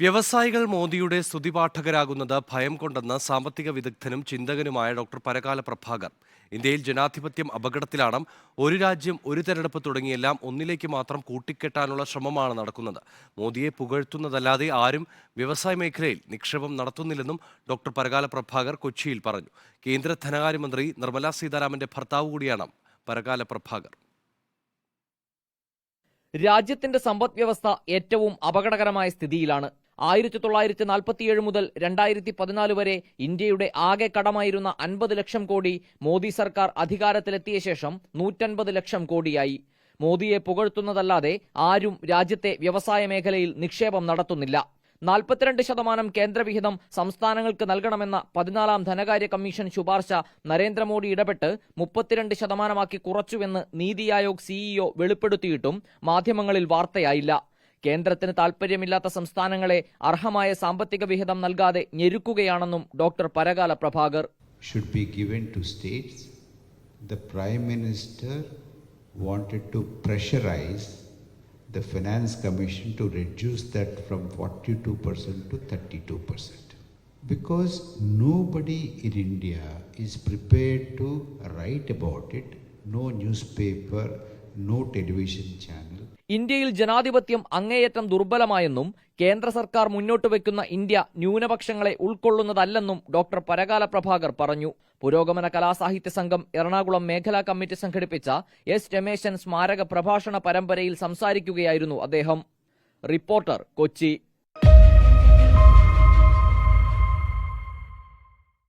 വ്യവസായികൾ മോദിയുടെ സ്തുതിപാഠകരാകുന്നത് ഭയം കൊണ്ടെന്ന് സാമ്പത്തിക വിദഗ്ധനും ചിന്തകനുമായ ഡോക്ടർ പരകാല പ്രഭാകർ. ഇന്ത്യയിൽ ജനാധിപത്യം അപകടത്തിലാണ് ഒരു രാജ്യം ഒരു തെരഞ്ഞെടുപ്പ് തുടങ്ങിയെല്ലാം ഒന്നിലേക്ക് മാത്രം കൂട്ടിക്കെട്ടാനുള്ള ശ്രമമാണ് നടക്കുന്നത്. മോദിയെ പുകഴ്ത്തുന്നതല്ലാതെ ആരും വ്യവസായ മേഖലയിൽ നിക്ഷേപം നടത്തുന്നില്ലെന്നും ഡോക്ടർ പരകാല പ്രഭാകർ കൊച്ചിയിൽ പറഞ്ഞു. കേന്ദ്ര ധനകാര്യമന്ത്രി നിർമ്മലാ സീതാരാമന്റെ ഭർത്താവ് കൂടിയാണ് പരകാല പ്രഭാകർ. രാജ്യത്തിന്റെ സമ്പദ് വ്യവസ്ഥ ഏറ്റവും അപകടകരമായ സ്ഥിതിയിലാണ് ആയിരത്തി തൊള്ളായിരത്തി നാൽപ്പത്തിയേഴ് മുതൽ രണ്ടായിരത്തി പതിനാല് വരെ ഇന്ത്യയുടെ ആകെ കടമായിരുന്ന അൻപത് ലക്ഷം കോടി മോദി സർക്കാർ അധികാരത്തിലെത്തിയ ശേഷം നൂറ്റൻപത് ലക്ഷം കോടിയായി. മോദിയെ പുകഴ്ത്തുന്നതല്ലാതെ ആരും രാജ്യത്തെ വ്യവസായ മേഖലയിൽ നിക്ഷേപം നടത്തുന്നില്ല. നാൽപ്പത്തിരണ്ട് ശതമാനം കേന്ദ്രവിഹിതം സംസ്ഥാനങ്ങൾക്ക് നൽകണമെന്ന പതിനാലാം ധനകാര്യ കമ്മീഷൻ ശുപാർശ നരേന്ദ്രമോദി ഇടപെട്ട് മുപ്പത്തിരണ്ട് ശതമാനമാക്കി കുറച്ചുവെന്ന് നീതി ആയോഗ് സിഇഒ വെളിപ്പെടുത്തിയിട്ടും മാധ്യമങ്ങളിൽ വാർത്തയായില്ല. കേന്ദ്രത്തിന് താൽപര്യമില്ലാത്ത സംസ്ഥാനങ്ങളെ അർഹമായ സാമ്പത്തിക വിഹിതം നൽകാതെ ഞെരുക്കുകയാണെന്നും doctor Parakala Prabhakar should be given to states. The Prime Minister wanted to pressurize the Finance Commission to reduce that from 42% to 32%. Because nobody in India is prepared to write about it, no newspaper, no television channel. ഇന്ത്യയിൽ ജനാധിപത്യം അങ്ങേയറ്റം ദുർബലമായെന്നും കേന്ദ്ര സർക്കാർ മുന്നോട്ട് വയ്ക്കുന്ന India ന്യൂനപക്ഷങ്ങളെ ഉൾക്കൊള്ളുന്നതല്ലെന്നും doctor Parakala Prabhakar പറഞ്ഞു. പുരോഗമന കലാസാഹിത്യ സംഘം എറണാകുളം മേഖലാ കമ്മിറ്റി സംഘടിപ്പിച്ച എസ് രമേശൻ സ്മാരക പ്രഭാഷണ പരമ്പരയിൽ സംസാരിക്കുകയായിരുന്നു അദ്ദേഹം. റിപ്പോർട്ടർ കൊച്ചി.